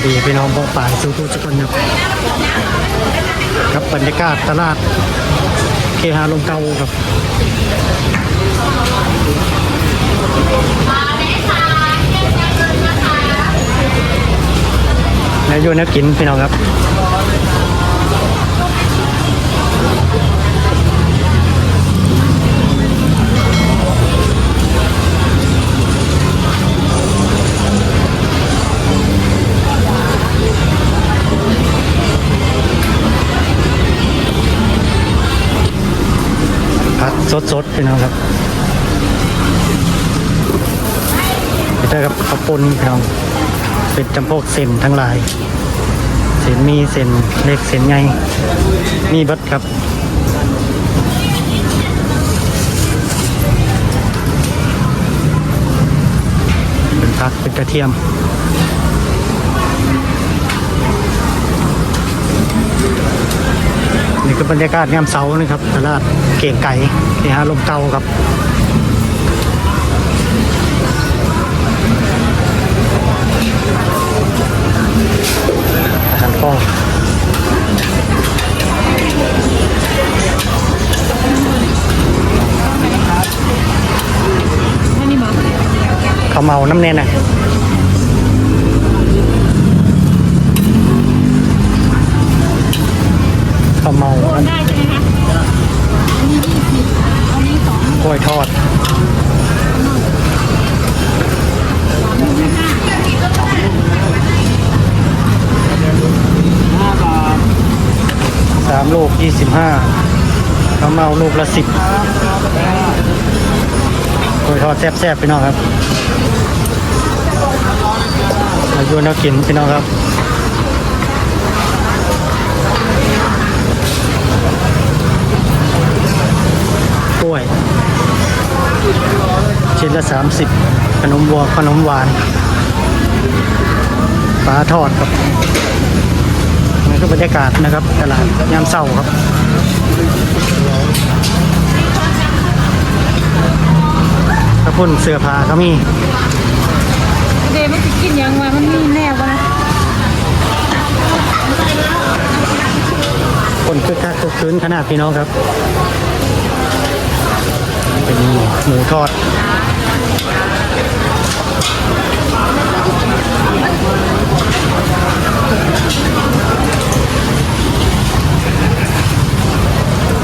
วัสดีพี่น้องพ่อป่าสู้ทุกทุกคนครับครับบรรยากาศตลาดเคหาลมเก่าครับนายโยนักกินพี่น้องครับ สดๆพี่น้องครับได้ครับข้าวปุ้นพี่น้องเป็นจำพวกเส้นทั้งหลาย เส้นมีเส้นเล็กเส้นใหญ่มีบัดครับเป็นผักเป็นกระเทียม นี่ก็บรรยากาศยามเสาร์นะครับตลาดเก่งไก่ที่ฮาลมเก่าครับอาหารก็เขาเมาน้ำเน้นอะเขาวเมาน้ำ ได้ใช่ไหมคะอันนี้ยี่สิบอันนี้สอง กล้วย ทอดสามลูกยี่สิบห้าข้าวเมาลูกละสิบกล้วยทอดแซ่บๆพี่น้องครับอายุนักกินพี่น้องครับกล้วย ชิ้นละสามสิบขนมวัวขนมหวานปลาทอดครับนี่ก็บรรยากาศนะครับตลาดยามเศร้าครับกระพุ่นเสื้อผ้าก็มีเดย์มันจะกินยังวะมันมีแน่วะคนคึกคักคึกคืนขนาดพี่น้องครับ เป็นหมูทอด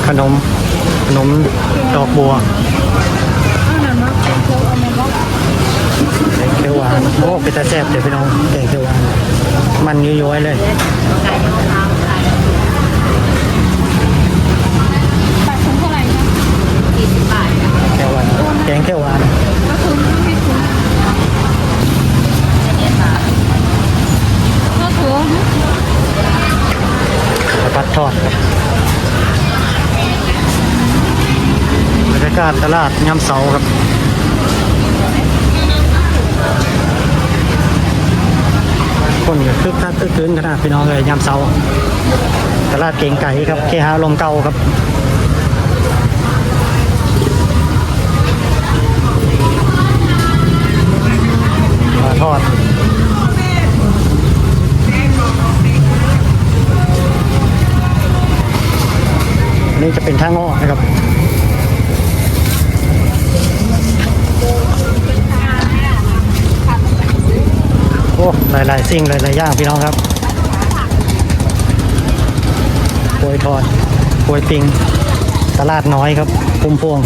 ขนมขนมดอกบัวแกงเขียวหวานโอ้เป็นตาแซ่บเดี๋ยวพี่น้องแกงเขียวหวานมันย้อยๆเลย แกงเขียวหวานกระพัดทอดครับบรรยากาศตลาดยามเสาครับคนก็คึกคักคึกคืนขนาดพี่น้องเลยยามเสาตลาดเก่งไก่ครับเคหาลมเก่าครับ จะเป็นทางอ้อนะครับโอ้หลายๆสิ่งหลายๆอย่างพี่น้องครับกล้วยทอดกล้วยปิง ตลาดน้อยครับพุ่มพวง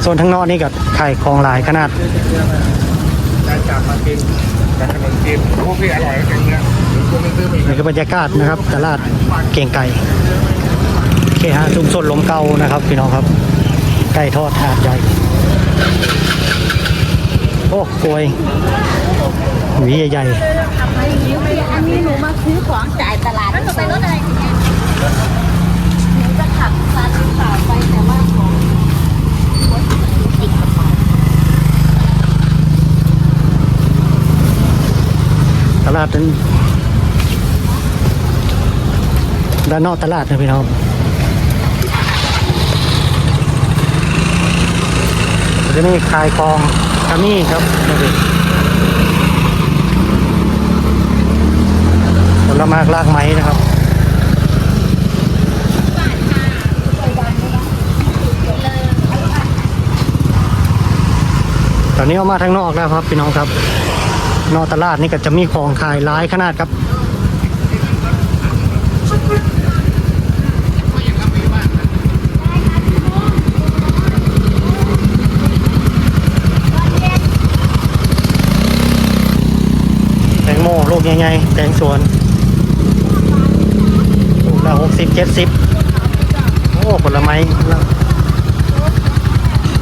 โซนทั้างนอกนี่ก็ขายของหลายขนาดการจับมากินจากขนมจีนพวกที่อร่อยก็อย่างเงี้ยคุณไม่ซื้อไปนี่ก็บรรยากาศนะครับ ตลาดเก่งไก่ เคหะชุมชนลมเก่านะครับพี่น้องครับ ไก่ทอดหาดใหญ่ โอ้กลวยหวีใหญ่อันนี้หนูมาซื้อของจ่ายตลาดแล้วหนูไปรถอะไรอย่างเงี้ยหนูจะขับซาติสาไปแต่ว่าของรถติดกระเป๋าตลาดนั้นด้านนอกตลาดนะพี่น้อง จะนี่ขายของกามี่ครับนี่ดิมากลากไม้นะครับตอนนี้ออกมาทางนอกแล้วครับพี่น้องครับ นอกตลาดนี่ก็จะมีของขายหลายขนาดครับ แตงโมลู กใหญ่ๆแตงสวนลูกละหกสิบเจ็ดสิบโอ้ผลไม้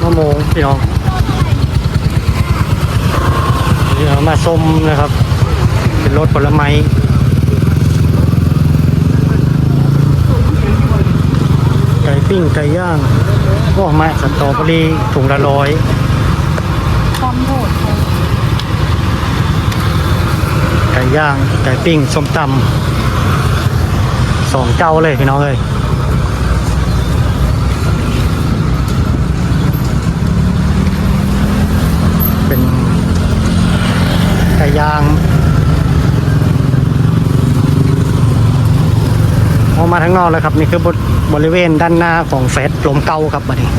มะม่วงพี่น้องเดี๋ยวมาส้มนะครับ เป็นรถผลไม้ไก่ปิ้งไก่ย่างโอ้มาสัตรอเบอรี่ถุงละร้อย ความโหด ไก่ย่างไก่ปิ้งส้มตำสองเจ้าเลยพี่น้องเลยเป็นไก่ย่างออกมาทั้างนอกแล้วครับ นี่คือบริบริเวณด้านหน้าของเฟสลมเก่าครับบัดนี้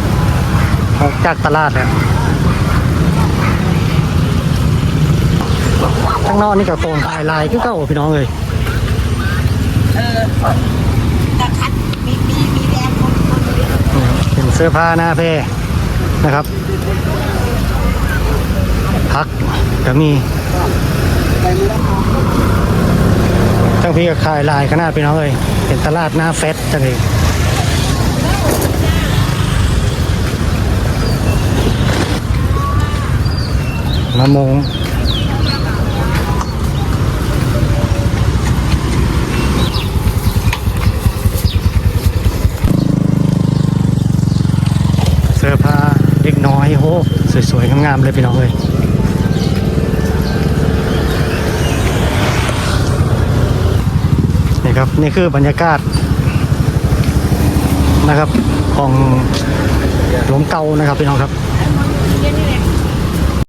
ออกจากตลาดแล้วางนอกนี่กับโครงขายลายคือเก่าพี่น้องเลยเออแต่คัดมีมีมีแดงคนคนนี้นี่เป็นเสื้อผ้าหน้าแพรนะครับพักก็มีทั้งพี่ก็ขายลายขนาดพี่น้องเลยเป็นตลาดหน้าเฟสจังเลยมะมงเสื้อผ้าเด็กน้อยโห สวยๆงามๆเลยพี่น้องเลยนี่ครับนี่คือบรรยากาศนะครับของหลวงเก่านะครับพี่น้องครับ